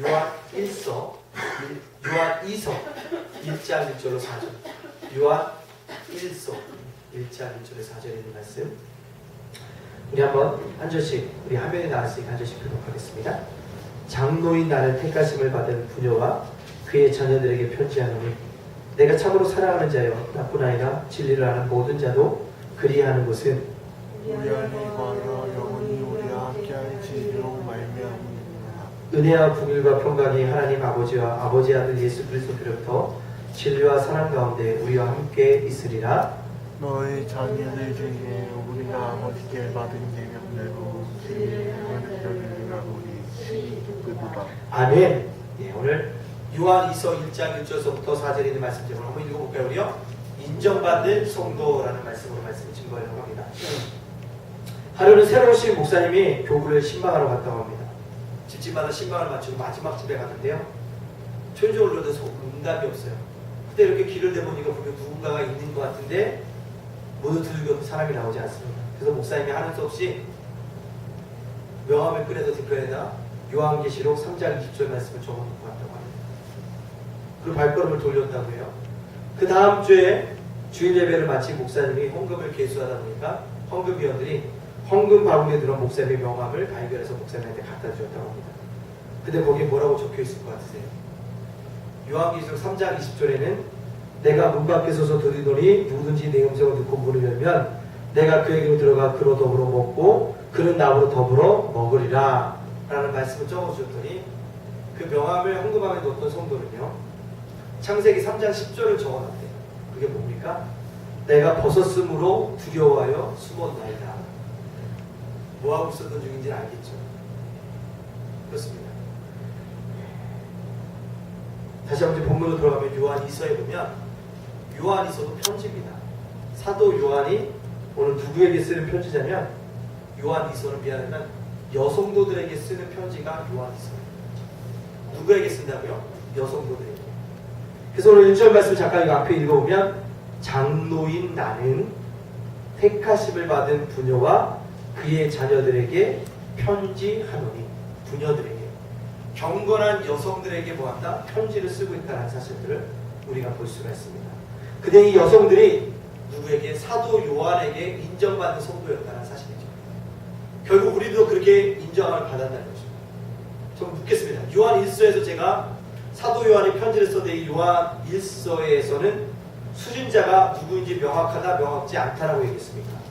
요한 1서, 요한 2서 1장 1절로 4절. 요한 1서 1장 1절에 4절에 있는 말씀. 우리 한번 한 절씩 우리 화면에 나왔으니까 한 절씩 보도록 하겠습니다. 장로인 나를 택하심을 받은 부녀와 그의 자녀들에게 편지하노니 내가 참으로 사랑하는 자여 나뿐 아니라 진리를 아는 모든 자도 그리하는 것은 우리 안에 관여 영원히 우리와 함께할지로 말미암으라 은혜와 궁일과 평강이 하나님 아버지와 아버지 아들 예수 그리스도로부터 진리와 사랑 가운데 우리와 함께 있으리라. 너의 자녀들 중에 우리가 아버지께 받은 계명대로 진리를 느껴주리라고니 시기쁘다 아멘. 예, 오늘 요한 2서 1장 1절서부터 4절에 있는 말씀 제목을 한번 읽어볼까요, 우리요? 인정받는 성도라는 말씀으로 말씀을 증거하려고 합니다. 하루는 새로 오신 목사님이 교구를 신방하러 갔다고 합니다. 집집마다 신방을 마치고 마지막 집에 갔는데요. 초인종을 눌러도 응답이 없어요. 그때 이렇게 길을 대보니까 보면 누군가가 있는 것 같은데 모두 들고 사람이 나오지 않습니다. 그래서 목사님이 하는 수 없이 명함을 꺼내서 뒷편에다 요한계시록 3장 20절 말씀을 적어놓고 왔다고 합니다. 그리고 발걸음을 돌렸다고 해요. 그 다음 주에 주일 예배를 마친 목사님이 헌금을 개수하다 보니까 헌금위원들이 헌금 바구니에 들어온 목사님의 명함을 발견해서 목사님한테 갖다 주었다고 합니다. 근데 거기에 뭐라고 적혀 있을 것 같으세요? 요한계시록 3장 20절에는 내가 문 밖에 서서 들으더니 누구든지 내 음성을 듣고 문을 열면 내가 그에게로 들어가 그로 더불어 먹고 그는 나무로 더불어 먹으리라 라는 말씀을 적어주셨더니 그 명함을 헌금함에 넣었던 성도는요 창세기 3장 10절을 적어놨대요 그게 뭡니까? 내가 벗었으므로 두려워하여 숨었나이다 뭐하고 있었던 중인지는 알겠죠 그렇습니다 다시 한번 본문으로 돌아가면 요한 2서에 보면 요한 2서도 편지입니다 사도 요한이 오늘 누구에게 쓰는 편지냐면 요한 2서는 미안하면 여성도들에게 쓰는 편지가 요한 2서예요. 누구에게 쓴다고요? 여성도들에게. 그래서 오늘 1절 말씀 잠깐 이거 앞에 읽어보면 장로인 나는 택하심을 받은 부녀와 그의 자녀들에게 편지하노니 부녀들에게 경건한 여성들에게 뭐한다? 편지를 쓰고 있다는 사실들을 우리가 볼 수가 있습니다. 근데 이 여성들이 누구에게 사도 요한에게 인정받는 성도였다는 사실이죠. 결국 우리도 그렇게 인정을 받았다는 것입니다. 좀 묻겠습니다. 요한 1서에서 제가 사도 요한이 편지를 이 요한 1서에서는 수진자가 누구인지 명확하다 명확지 않다라고 얘기했습니까?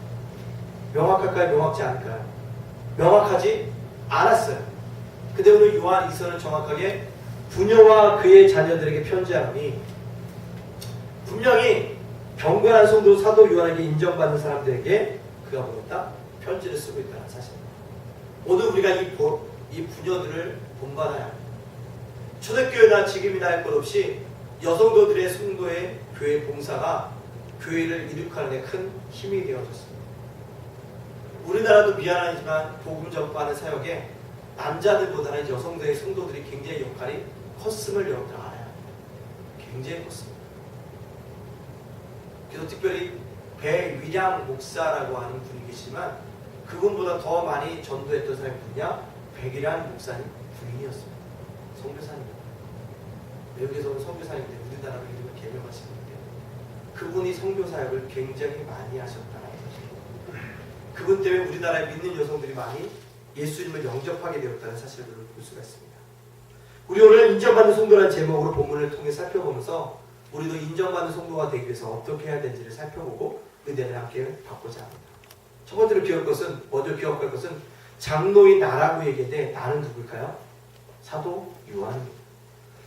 명확할까요? 명확지 않을까요? 명확하지 않았어요. 오늘 요한 2서는 정확하게 부녀와 그의 자녀들에게 편지하니 분명히 경건한 성도 사도 요한에게 인정받는 사람들에게 그가 뭐였다? 편지를 쓰고 있다는 사실입니다. 오늘 우리가 이, 보, 이 부녀들을 본받아야 합니다. 초대교회나 지금이나 할 것 없이 여성도들의 성도의 교회 봉사가 교회를 이룩하는 데 큰 힘이 되어졌습니다. 우리나라도 미안하지만 복음 전파하는 사역에 남자들보다는 여성들의 성도들이 굉장히 역할이 컸음을 여러분들 알아야 합니다. 굉장히 컸습니다. 그래서 특별히 배위량 목사라고 하는 분이 계시지만 그분보다 더 많이 전도했던 사람이 누구냐? 백이란 목사님 부인이었습니다. 성교사님. 외국에서는 성교사님인데 우리나라로 이름을 개명하신 분인데 그분이 성교사역을 굉장히 많이 것입니다. 그분 때문에 우리나라에 믿는 여성들이 많이 예수님을 영접하게 되었다는 사실을 볼 수가 있습니다. 우리 오늘 인정받는 성도라는 제목으로 본문을 통해 살펴보면서 우리도 인정받는 성도가 되기 위해서 어떻게 해야 되는지를 살펴보고 은혜를 함께 받고자 합니다. 첫 번째로 기억할 것은 먼저 기억할 것은 장로인 나라고 얘기했는데 나는 누굴까요? 사도 요한입니다.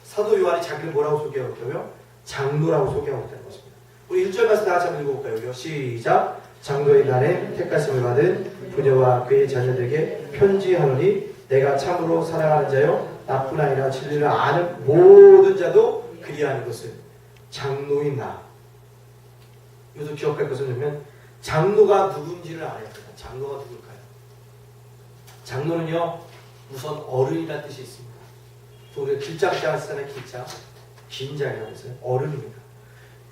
사도 요한이 자기를 뭐라고 소개하고 있다고요? 장로라고 소개하고 있다는 것입니다. 우리 1절 말씀 다 같이 한번 읽어볼까요? 시작! 장로인 날에 택하심을 받은 부녀와 그의 자녀들에게 편지하노니 내가 참으로 사랑하는 자요 나뿐 아니라 진리를 아는 모든 자도 그리하는 것을 장로인 나. 여기서 기억할 것은 뭐냐면 장로가 누군지를 알아야 됩니다. 장로가 누굴까요? 장로는요 우선 어른이라는 뜻이 있습니다. 또 우리가 길장장을 쓰잖아요. 길장. 긴장이라고 해서 어른입니다.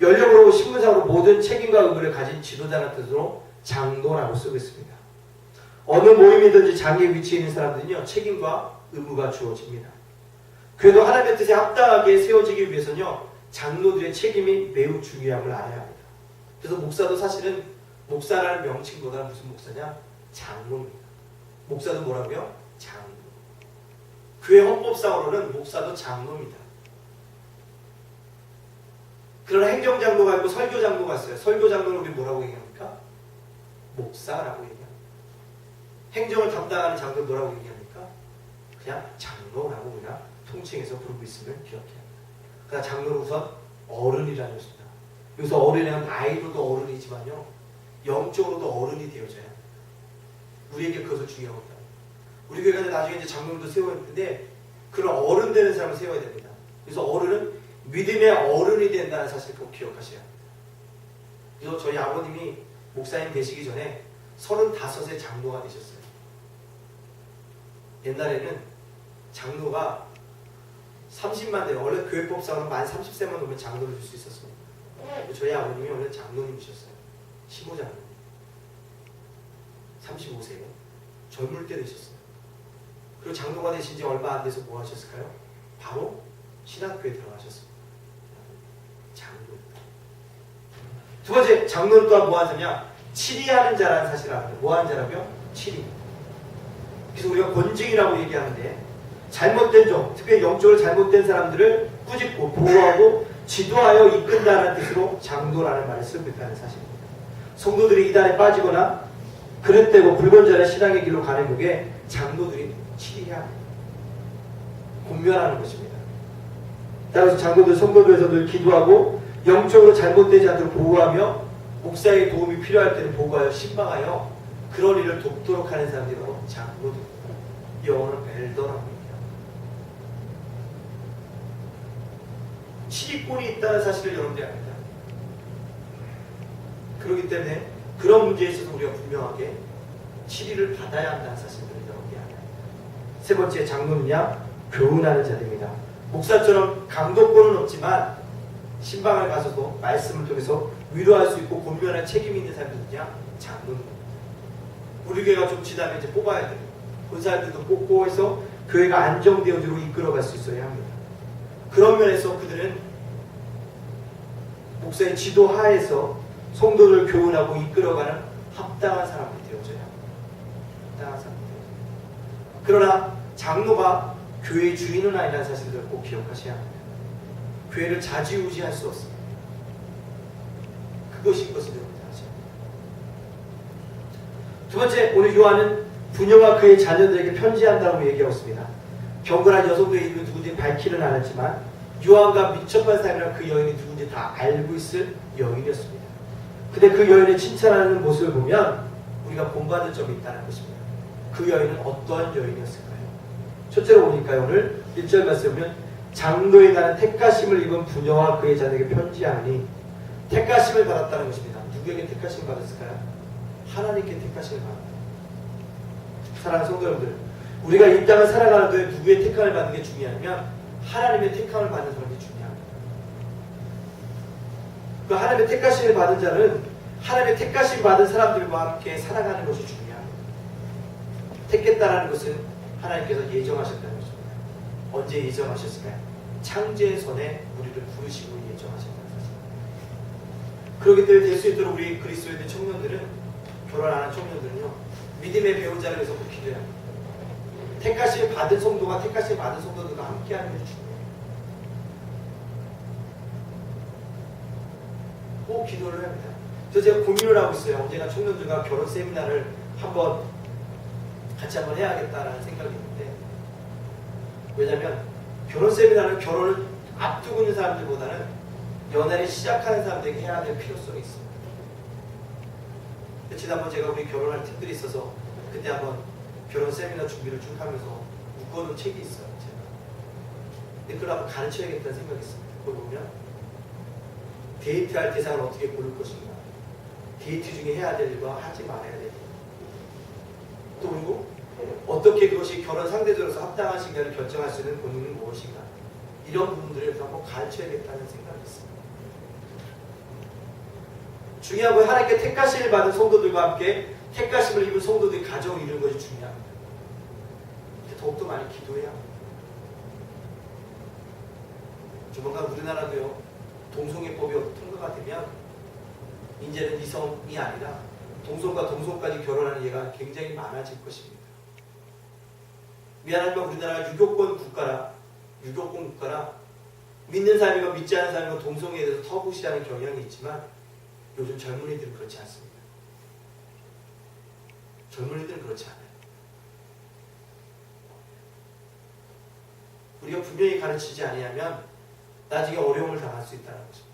연령으로 신분상으로 모든 책임과 의무를 가진 지도자라는 뜻으로 장로라고 쓰고 있습니다. 어느 모임이든지 장의 위치에 있는 사람들은요 책임과 의무가 주어집니다. 그래도 하나님의 뜻에 합당하게 세워지기 위해서는요, 장로들의 책임이 매우 중요함을 알아야 합니다. 그래서 목사도 사실은 목사라는 명칭보다 무슨 목사냐? 장로입니다. 목사도 뭐라고요? 장로. 교회 헌법상으로는 목사도 장로입니다. 그러나 행정장로가 있고 설교장로가 있어요. 설교장로는 우리 뭐라고 얘기합니까? 목사라고 얘기합니다. 행정을 담당하는 장로 뭐라고 얘기합니까? 그냥 장로라고 그냥 통칭해서 부르고 있으면 기억해야 합니다. 그러나 장로는 우선 어른이라는 것입니다. 여기서 어른이란 나이로도 어른이지만요. 영적으로도 어른이 되어져야 합니다. 우리에게 그것을 중요합니다. 우리 교회가 나중에 이제 장로도 세워야 되는데 그런 어른 되는 사람을 세워야 됩니다. 그래서 어른은 믿음의 어른이 된다는 사실을 꼭 기억하셔야 합니다. 그래서 저희 아버님이 목사님 되시기 전에 35세 장로가 되셨어요. 옛날에는 장로가 30만 대, 원래 교회법상으로 만 30세만 넘으면 장로를 줄 수 있었습니다. 저희 아버님이 원래 장로님이셨어요. 15장로. 35세에 젊을 때 되셨어요. 그리고 장로가 되신 지 얼마 안 돼서 뭐 하셨을까요? 바로 신학교에 들어가셨습니다. 두 번째, 장로는 또한 뭐 하느냐? 치리하는 자라는 사실을 압니다. 뭐 하는 자라고요? 치리. 그래서 우리가 권징이라고 얘기하는데 잘못된 종, 특별히 영적으로 잘못된 사람들을 꾸짖고 보호하고 지도하여 이끈다는 뜻으로 장로라는 말을 쓰고 있다는 사실입니다. 성도들이 이단에 빠지거나 그릇되고 불건전한 신앙의 길로 가는 쪽에 장로들이 치리해야 합니다. 공면하는 것입니다. 따라서 장로들 성도들에서 늘 기도하고 영적으로 잘못되지 않도록 보호하며 목사의 도움이 필요할 때는 보고하여 신방하여 그런 일을 돕도록 하는 사람들이 바로 장로들. 영어는 벨더라고 합니다. 치리권이 있다는 사실을 여러분들이 압니다. 그렇기 때문에 그런 문제에 있어서 우리가 분명하게 치리를 받아야 한다는 사실을 여러분들이 합니다. 세 번째 장로는요, 교훈하는 자들입니다. 목사처럼 강도권은 없지만 신방을 가서도 말씀을 통해서 위로할 수 있고 권면할 책임이 있는 사람들이냐 장로입니다. 우리 교회가 좀 지나면 이제 뽑아야 돼요. 본사들도 뽑고 해서 교회가 안정되어지고 이끌어갈 수 있어야 합니다. 그런 면에서 그들은 목사의 지도 하에서 성도를 교훈하고 이끌어가는 합당한 사람이 되어져야 합니다. 합당한 사람이 되어져야 합니다. 그러나 장로가 교회의 주인은 아니라는 사실을 꼭 기억하셔야 합니다. 교회를 자지우지할 수 없습니다. 여러분들 하셔야 합니다. 두 번째, 오늘 요한은 부녀와 그의 자녀들에게 편지한다고 얘기하고 있습니다. 경건한 여성들의 이름을 누군지 밝히는 않았지만 요한과 민첩한 사람이란 그 여인이 누군지 다 알고 있을 여인이었습니다. 근데 그 여인을 칭찬하는 모습을 보면 우리가 본받을 점이 있다는 것입니다. 그 여인은 어떠한 여인이었을까요? 첫째로 보니까 오늘 1절 말씀에 보면 장로에 관한 택가심을 입은 부녀와 그의 자녀에게 편지하니 택가심을 받았다는 것입니다. 누구에게 택가심을 받았을까요? 하나님께 택가심을 받았다. 사랑하는 성도 여러분들, 우리가 이 땅을 살아가는데 누구의 택함을 받는 게 중요하냐면 하나님의 택함을 받는 사람이 중요합니다. 그 하나님의 택가심을 받은 자는 하나님의 택가심 받은 사람들과 함께 살아가는 것이 중요합니다. 택했다라는 것은 하나님께서 예정하셨다는 것입니다. 언제 예정하셨을까요? 창조의 선에 우리를 부르시고 예정하셨다는 것입니다. 그렇기 때문에 될 수 있도록 우리 그리스도인의 청년들은 결혼 안 한 청년들은요 믿음의 배우자를 위해서 꼭 기도해야 합니다. 택가심 받은 성도가 택가심 받은 성도들과 함께하는 것이 중요해요. 꼭 기도를 해야 합니다. 그래서 제가 고민을 하고 있어요. 언제나 청년들과 결혼 세미나를 한번 같이 한번 해야겠다라는 있는데 왜냐하면 결혼 세미나는 결혼을 앞두고 있는 사람들보다는 연애를 시작하는 사람들에게 해야 될 필요성이 있습니다. 지난번 제가 우리 결혼할 팀들이 있어서 그때 한번 결혼 세미나 준비를 쭉 하면서 묶어놓은 책이 있어요. 제가. 근데 그걸 한번 가르쳐야겠다는 생각이 있습니다. 그걸 보면 데이트할 대상을 어떻게 고를 것인가 데이트 중에 해야 될 일과 하지 말아야 될 일. 또 그리고 어떻게 그것이 결혼 상대적으로서 합당하신가를 결정할 수 있는 본인은 무엇인가 이런 부분들에 대해서 한번 가르쳐야겠다는 생각이 있습니다. 중요한 건 하나님께 택가심을 받은 성도들과 함께 택가심을 입은 성도들이 가정을 이루는 것이 중요합니다. 더욱더 많이 기도해야 합니다. 조만간 우리나라도요 동성애법이 통과가 되면 이제는 이성이 아니라 동성과 동성까지 결혼하는 예가 굉장히 많아질 것입니다. 미안하지만 우리나라가 유교권 국가라 유교권 국가라 믿는 사람이고 믿지 않는 사람이고 동성애에 대해서 터부시하는 경향이 있지만 요즘 젊은이들은 그렇지 않습니다. 젊은이들은 그렇지 않아요. 우리가 분명히 가르치지 아니하면 나중에 어려움을 당할 수 있다는 거죠.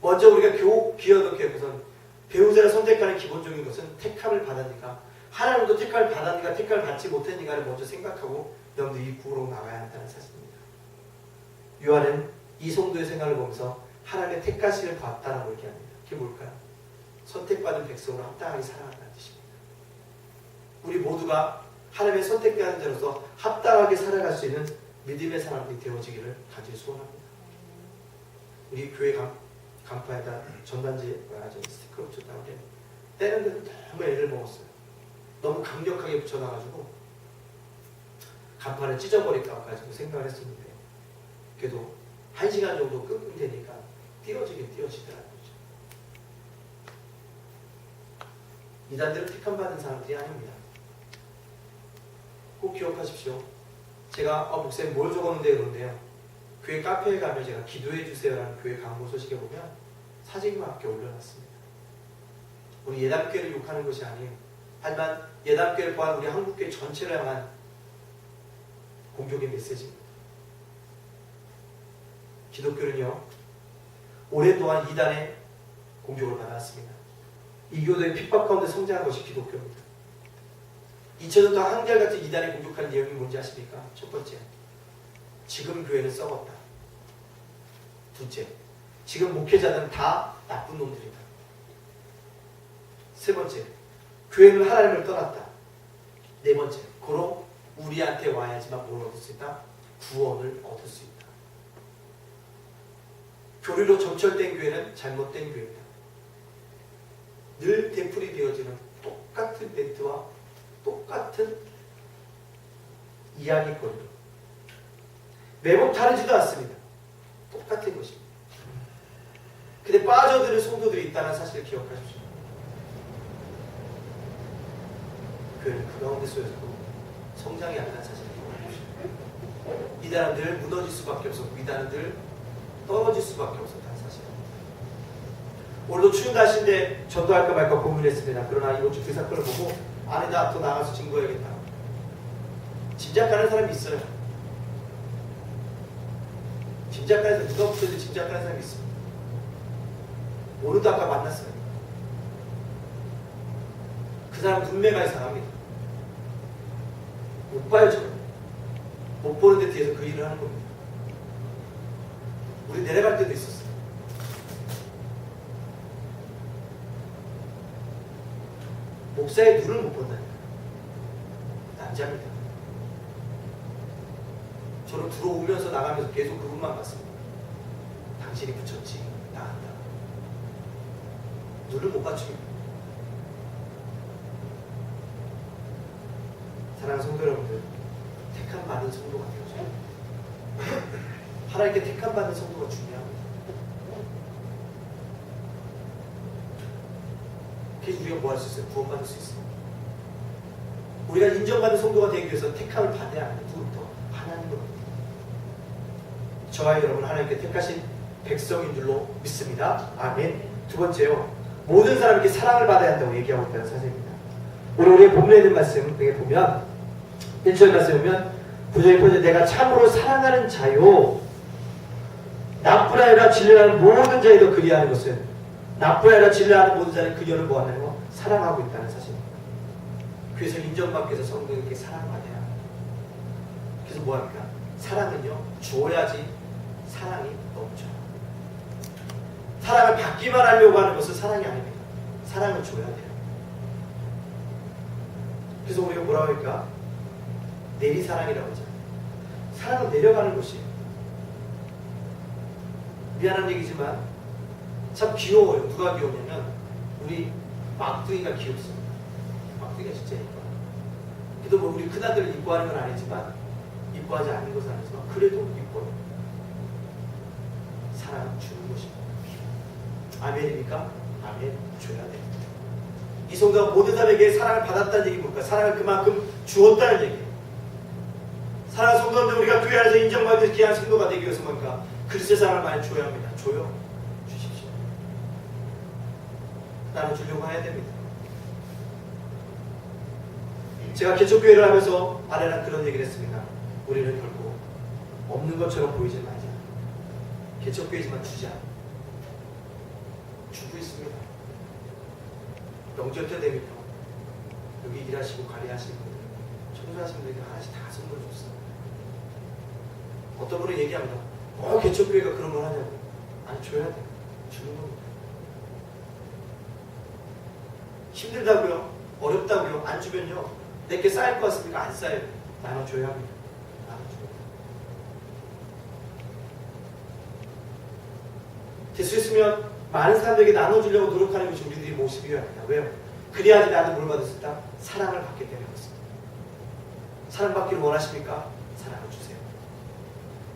먼저 우리가 교육 기여덕해 우선 배우자를 선택하는 기본적인 것은 택함을 받았니까 하나님도 택함을 받았니까 택함을 받지 못했니까를 먼저 생각하고 염두 입구로 나가야 한다는 사실입니다. 요한은 이 성도의 생각을 보면서 하나님의 택하심을 봤다라고 얘기합니다. 그게 뭘까요? 선택받은 백성으로 합당하게 살아간다는 뜻입니다. 우리 모두가 하나님의 선택받은 자로서 합당하게 살아갈 수 있는 믿음의 사람들이 되어지기를 간절히 소원합니다. 우리 교회 간, 간판에다 전단지 뭐야 저 스티커 붙였다는데 때는 데도 너무 애를 먹었어요. 너무 강력하게 붙여놔가지고 간판을 찢어버릴까 가지고 생각을 했었는데 그래도 한 시간 정도 끙끙 대니까 띄어지긴 띄어지더라고요. 이단들은 택함받은 사람들이 아닙니다. 꼭 기억하십시오. 제가 어, 목사님 뭘 적었는데 그런데요. 교회 카페에 가면 제가 기도해 주세요라는 교회 광고 소식에 보면 사진과 함께 올려놨습니다. 우리 예담교회를 욕하는 것이 아니에요. 하지만 예담교회를 포함한 우리 한국교회 전체를 향한 공격의 메시지입니다. 기독교는요, 오랫동안 이단의 공격을 받았습니다. 이교도의 핍박 가운데 성장한 것이 기독교입니다. 2000년 동안 한결같은 이단이 공격한 내용이 뭔지 아십니까? 첫 번째, 지금 교회는 썩었다. 둘째, 지금 목회자는 다 나쁜 놈들이다. 세 번째, 교회는 하나님을 떠났다. 네 번째, 고로 우리한테 와야지만 뭘 얻을 수 있다? 구원을 얻을 수 있다. 교리로 점철된 교회는 잘못된 교회입니다. 늘 되풀이 되어지는 똑같은 멘트와 똑같은 이야기거리로 매번 다르지도 않습니다. 똑같은 것입니다. 근데 빠져드는 성도들이 있다는 사실을 기억하십시오. 그 가운데 속에서도 성장이 안 나는 사실을. 이단은 늘 무너질 수밖에 없었고 이단은 늘 떨어질 수밖에 없었다는 사실입니다. 오늘도 추운 날씨인데 전도할까 말까 고민했습니다. 그러나 이번 주그 사건을 보고 아니다 또 나가서 증거해야겠다. 짐작하는 사람이 있어요. 짐작하는 누가 붙여도 짐작하는 사람이 있습니다. 오늘도 아까 만났어요. 그 사람 분명히 이상합니다. 못 봐요 저는. 못 보는데 뒤에서 그 일을 하는 겁니다. 우리 내려갈 때도 있었어요. 목사의 눈을 못 본다니까. 남자입니다. 저는 들어오면서 나가면서 계속 그분만 봤습니다. 당신이 붙였지. 나간다. 눈을 못 맞춥니다. 사랑하는 성도 여러분들, 택함 받은 성도가 되어줘요. 하나님께 택함 받은 성도가 중요합니다. 그래서 우리가 뭐 할 수 있어요? 구원받을 수 있어요. 우리가 인정받는 성도가 되기 위해서 택함을 받아야 합니다. 누구부터? 하나님으로부터. 저와 여러분 하나님께 택하신 백성인 줄로 믿습니다. 아멘. 두 번째요. 모든 사람에게 사랑을 받아야 한다고 얘기하고 있다는 사실입니다. 오늘 우리의 본문에 있는 말씀 등에 보면 1절 말씀에 보면 구절에 보면 내가 참으로 사랑하는 자요 나쁜 아이라 진리하는 모든 자에도 그리하는 것은 나쁜 아이라 진리하는 모든 자는 그녀를 뭐하는 거? 사랑하고 있다는 사실입니다. 그래서 인정받기 위해서 성도에게 사랑받아야. 그래서 뭐합니까? 사랑은요 줘야지 사랑이 넘쳐요. 사랑을 받기만 하려고 하는 것은 사랑이 아닙니다. 사랑을 줘야 돼요. 그래서 우리가 뭐라고 할까? 내리사랑이라고 하잖아요. 사랑은 내려가는 것이에요. 미안한 얘기지만 참 귀여워요. 누가 귀여우냐면 우리 막둥이가 귀엽습니다. 막둥이가 진짜 예뻐요. 그래도 뭐 우리 큰아들을 이뻐하는 건 아니지만 이뻐하지 않는 것은 아니지만 그래도 이뻐요. 사랑은 주는 것입니다. 아멘입니까? 아멘. 줘야 돼. 이 성도가 모든 사람에게 사랑을 받았다는 얘기 뭡니까? 사랑을 그만큼 주었다는 얘기예요. 사랑하는 성도인데 우리가 교회 안에서 인정받는 귀한 성도가 되기 위해서 뭔가 그리스의 사랑을 많이 줘야 합니다. 줘요. 주십시오. 나는 주려고 해야 됩니다. 제가 개척교회를 하면서 아내랑 그런 얘기를 했습니다. 우리는 결국 없는 것처럼 보이지 말자. 개척교회지만 주자. 주고 있습니다. 명절 때 되면요. 여기 일하시고 관리하시는 분들, 청소하시는 분들이 하나씩 다 선물 줬어요. 어떤 분은 얘기합니다. 어, 개척교회가 그런 걸 하냐고. 아니, 줘야 돼. 주는 겁니다. 힘들다고요? 어렵다고요? 안 주면요. 내게 쌓일 것 같습니까? 안 쌓여요. 나눠줘야 합니다. 나눠줘야 돼요. 될수 있으면 많은 사람들에게 나눠주려고 노력하는 것이 우리들의 모습이어야 합니다. 왜요? 그래야지 나는 뭘 받을 수 있다? 사랑을 받게 되는 것입니다. 사랑받기를 원하십니까? 사랑을 주세요.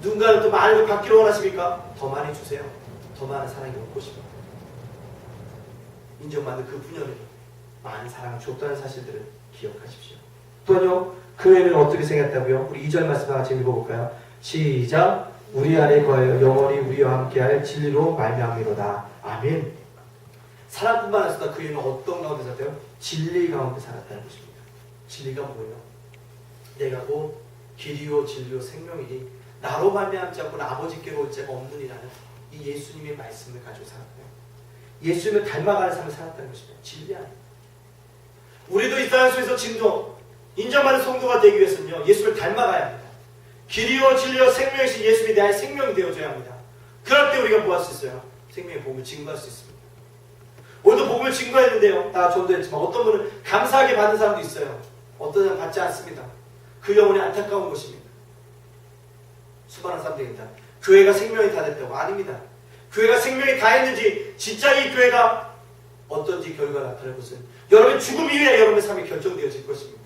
누군가는 또걸 받기를 원하십니까? 더 많이 주세요. 더 많은 사랑이 올 것입니다. 인정받는 그 분야를 많은 사랑을 줬다는 사실들을 기억하십시오. 또한요, 그 애는 어떻게 생겼다고요? 우리 2절 말씀 같이 읽어볼까요? 시작! 우리 안에 거하여 영원히 우리와 함께할 진리로 말미암이로다. 아멘. 사랑뿐만 아니라 그 애는 어떤 가운데 살았대요? 진리 가운데 살았다는 것입니다. 진리가 뭐예요? 내가 곧 길이요 진리요 생명이니 나로 말미암지 않고는 아버지께로 올 자가 없느니라는 이 예수님의 말씀을 가지고 살았고요. 예수님을 닮아가는 삶을 살았다는 것입니다. 진리 아니에요. 우리도 이 땅 속에서 진도 인정받는 성도가 되기 위해서는요 예수를 닮아가야 합니다. 길이요 진리요 생명이신 내 안에 생명이 되어줘야 합니다. 그럴 때 우리가 뭐 할 수 있어요? 생명의 복을 증거할 수 있습니다. 오늘도 복을 증거했는데요. 다 전도 했지만 어떤 분은 감사하게 받는 사람도 있어요. 어떤 사람은 받지 않습니다. 그 영혼이 안타까운 것입니다. 수많은 사람들입니다. 교회가 생명이 다 됐다고 아닙니다. 교회가 생명이 다 했는지 진짜 이 교회가 어떤지 결과가 나타날 것은 여러분의 죽음 이후에 여러분의 삶이 결정되어질 것입니다.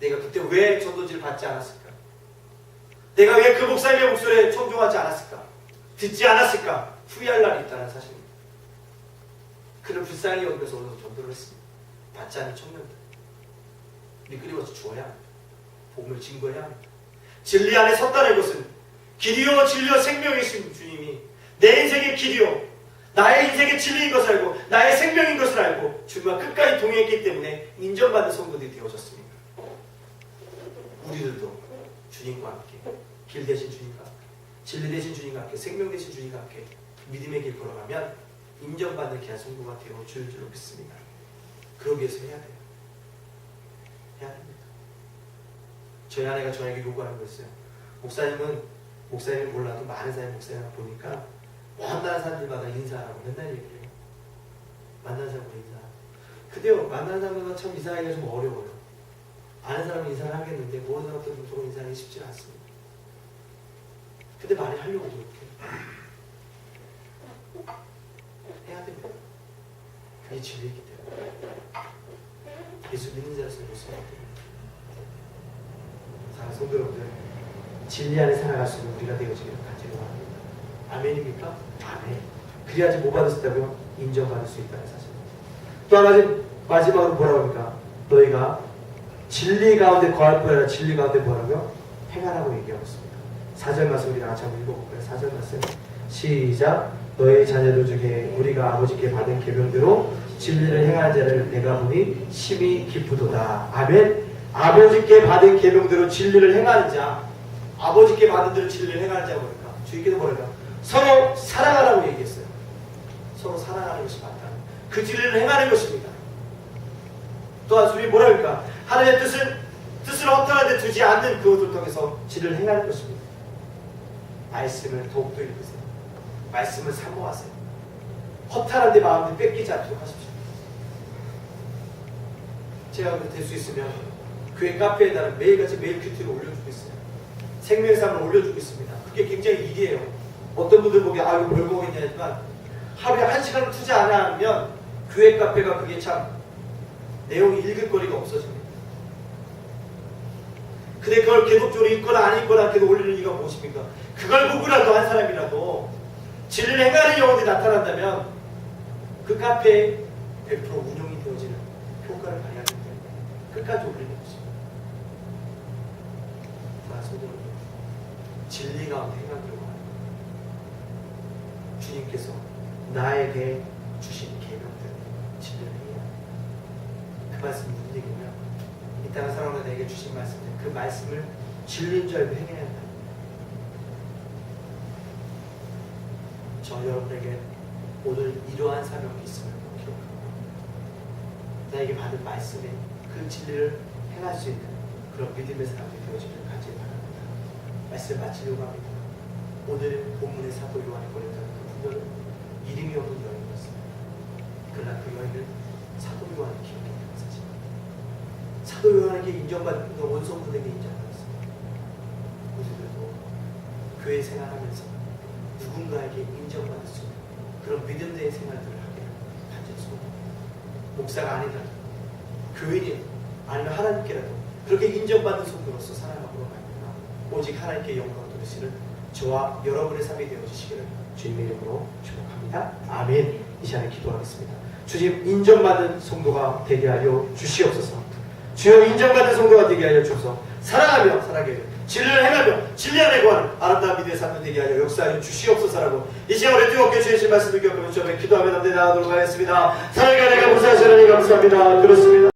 내가 그때 왜 전도지를 받지 않았을까? 내가 왜 그 목사님의 목소리에 청종하지 않았을까? 듣지 않았을까? 후회할 날이 있다는 사실입니다. 그를 불쌍히 여기면서 오늘 전도를 했습니다. 받지 않은 청년들. 미끄러워서 주어야 합니다. 복음을 증거해야 합니다. 진리 안에 섰다는 것은 길이요 진리요 생명이신 주님이 내 인생의 길이요 나의 인생의 진리인 것을 알고 나의 생명인 것을 알고 주님과 끝까지 동행했기 때문에 인정받는 성도들이 되어졌습니다. 우리들도 주님과 함께 길 대신 주님과 함께 진리 대신 주님과 함께 생명 대신 주님과 함께 믿음의 길 걸어가면 인정받는 귀한 성도가 되어 줄줄 믿습니다. 그러기 위해서 해야 돼요. 해야 됩니다. 저희 아내가 저에게 요구하는 거였어요. 목사님은 목사님을 몰라도 많은 사람이 목사님을 보니까 만나는 사람들마다 인사하라고 맨날 얘기해요. 만나는 사람마다 인사. 근데요, 만나는 사람마다 참 인사하기가 좀 어려워요. 아는 사람은 인사를 하겠는데 모르는 사람들은 보통 인사하기 쉽지 않습니다. 근데 말이 하려고 노력해요. 해야 됩니다. 그게 진리이기 때문에. 예수 믿는 자로서 모습이기 때문에. 사랑하는 성도 여러분들, 진리 안에 살아갈 수 있는 우리가 되어지기를 간절히 바랍니다. 아멘입니까? 아멘. 그래야지 뭐 받을 수 있다고요? 인정받을 수 있다는 사실입니다. 또한 가지 마지막으로 뭐라고 합니까? 너희가 진리 가운데 거할 뿐 아니라 진리 가운데 뭐라고요? 행하라고 얘기하고 있습니다. 4절 말씀 우리 다 같이 한번 읽어볼까요? 4절 말씀 시작 너희 자녀들 중에 우리가 아버지께 받은 계명대로 진리를 행하는 자를 내가 보니 심히 기쁘도다. 아멘. 아버지께 받은 계명대로 진리를 행하는 자 아버지께 받은 대로 진리를 행하는 자가 뭐니까 주님께서 뭐랄까 서로 사랑하라고 얘기했어요. 서로 사랑하는 것이 맞다. 그 진리를 행하는 것입니다. 또한 주님이 뭐랄까 하나님의 뜻은 뜻을 허탄한데 두지 않는 그것을 통해서 진리를 행하는 것입니다. 말씀을 더욱더 읽으세요. 말씀을 사모하세요. 허탄한데 마음을 뺏기지 않도록 하십시오. 제가 될 수 있으면 교회 카페에다가 매일같이 메일 큐티를 올려주고 있어요. 생명의 삶을 올려주고 있습니다. 그게 굉장히 일이에요. 어떤 분들 보기에 아 이거 뭘 보겠냐 했지만 하루에 한 시간을 투자 안 하면 교회 카페가 그게 참 내용이 읽을 거리가 없어집니다. 근데 그걸 계속적으로 읽거나 안 읽거나 계속 올리는 이유가 무엇입니까? 그걸 보고라도 한 사람이라도 진리를 행하는 영혼이 나타난다면 그 카페에 100% 운영이 되어지는 효과를 발휘하기 때문에 끝까지 올리는 것입니다. 자, 성도 여러분, 진리 가운데 행하기로 주님께서 나에게 주신 계명대로 진리를 해야. 그 말씀이 무슨 얘기냐면 이 땅을 살아오는 내게 주신 말씀들 그 말씀을 진리인 줄 알고 행해야 한다. 저 여러분에게 오늘 이러한 사명이 있음을 기억합니다. 나에게 받은 말씀에 그 진리를 행할 수 있는 그런 믿음의 사람이 되어지길 간절히 바랍니다. 말씀 마치려고 합니다. 오늘 본문의 사도 요한이 보냈던 그 부녀는 이름이 없는 여인이었습니다. 그러나 그 여인은 사도 요한을 기억했다는 사실. 사도 요한에게 인정받은 그 원성 분에게 인정받았습니다. 우리들도 교회 생활하면서 누군가에게 인정받을 수 있는 그런 믿음의 생활들을 하기를 간절히 소원합니다. 목사가 아니더라도 교인이 아니면 하나님께라도 그렇게 인정받는 성도로서 살아가므로 말미암아 오직 하나님께 영광을 돌리시는 저와 여러분의 삶이 되어주시기를 주님의 이름으로 축복합니다. 아멘. 이 시간에 기도하겠습니다. 주님 인정받은 성도가 되게 하여 주시옵소서. 주여 인정받은 성도가 되게 하여 주옵소서. 사랑하며 하여 진리를 행하며 진리 안에 구하는 아름다운 믿음의 삶을 되게 하여 역사하여 주시옵소서라고 이 시간 우리 뜨겁게 주신 말씀을 저에 기도하며 남대 나가도록 하겠습니다. 사랑과 내가 무사하시라니 감사합니다. 그렇습니다.